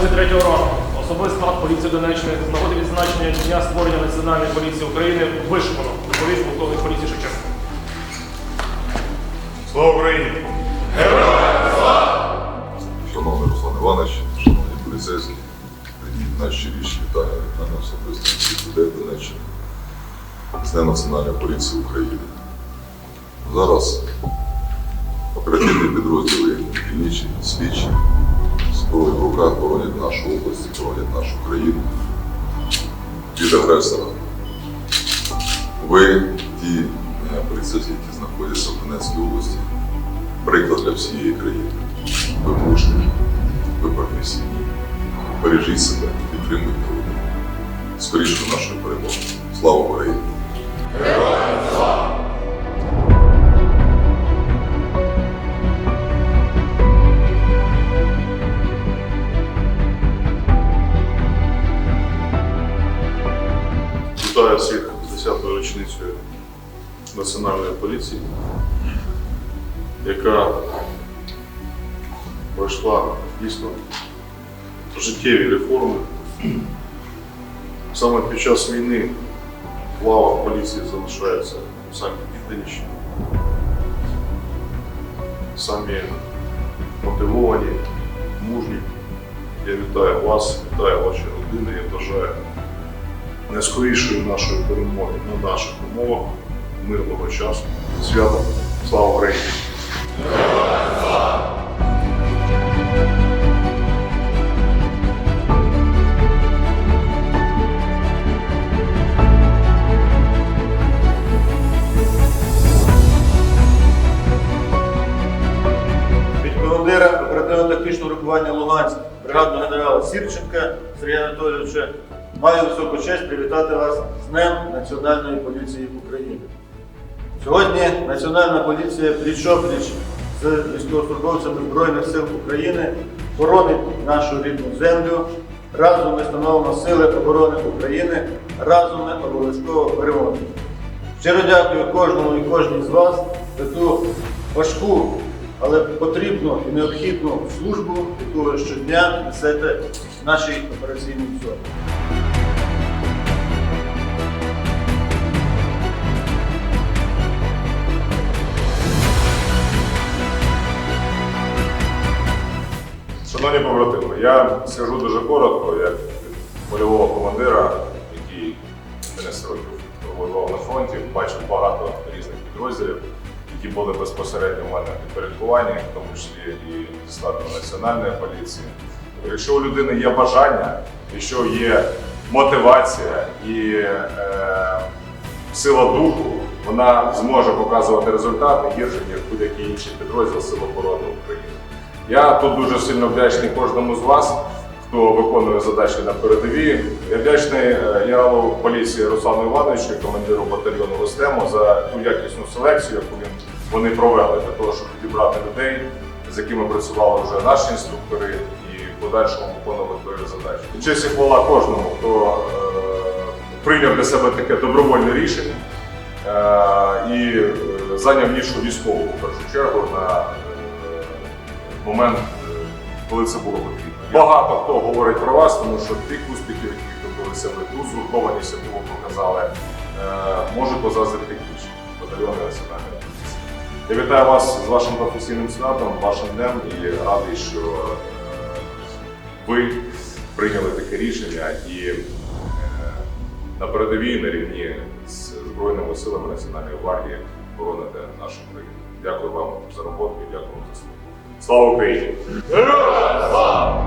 третього ранку особистий склад поліції Донеччини з нагоди відзначення Дня створення Національної поліції України вишукано доповість полковник поліції Шевченко. Слава Україні! Шановний Руслан Іванович, шановні поліцейські, прийміть наші річні вітання від мене особисто всіх людей Донеччини з Днем Національної поліції України. Зараз оперативні підрозділи дільничі, слідчі зброю в руках боронять нашу область, боронять нашу країну від агресора. Ви, ті е, поліцейські, які знаходяться в Донецькій області, приклад для всієї країни. Ви мужні, ви професійні. Бережіть себе, підтримуйте один. Скоріше нашої перемоги. Слава Україні! З 10-ю річницею Національної поліції, яка пройшла дійсно життєві реформи. Саме під час війни в лавах поліції залишаються самі відданіші, самі мотивовані, мужні. Я вітаю вас, вітаю ваші родини. Я бажаю найскорішої нашої перемоги на наших умовах, мирного часу. Свято! Слава Україні! оперативно-тактичного рухування Луганськ, бригадного генерала Сірченка Сергія Анатолійовича, маю високу честь привітати вас з Днем Національної поліції України. Сьогодні Національна поліція пліч-опліч з військовослужбовцями Збройних сил України боронить нашу рідну землю. Разом ми становимо сили оборони України, разом ми обов'язково переможемо. Щиро дякую кожному і кожній з вас за ту важку, але потрібну і необхідну службу, яку ви щодня несете в нашій операційній зоні. Шановні побратими, я скажу дуже коротко, як польового командира, який 11 років воював на фронті, бачив багато різних підрозділів, які були безпосередньо в мене підпорядкуванні, в тому числі і зі національної поліції. Якщо у людини є бажання, якщо є мотивація і е, сила духу, вона зможе показувати результати гірше, ніж будь-який інший підрозділ Сил оборони України. Я тут дуже сильно вдячний кожному з вас, хто виконує задачі на передовій. Я вдячний е, генералу поліції Руслану Івановичу, командиру батальйону Вестему за ту якісну селекцію, яку він вони провели для того, щоб підібрати людей, з якими працювали вже наші інструктори, і в подальшому виконували бойові задачі. Честь і хвала кожному, хто е, прийняв для себе таке добровольне рішення е, і е, зайняв нішу військову в першу чергу на е, момент, коли це було потрібно. Багато хто говорить про вас, тому що тих успіхів, яких добилися ви, ту згуртованість, яку ви показали, е, може позаздрити інші батальйони національної поліції. Я вітаю вас з вашим професійним святом, вашим днем і радий, що е, ви прийняли таке рішення і е, на передовій на рівні з Збройними силами Національної гвардії бороните нашу країну. Дякую вам за роботу і дякую вам за службу. Слава Україні! Героям слава!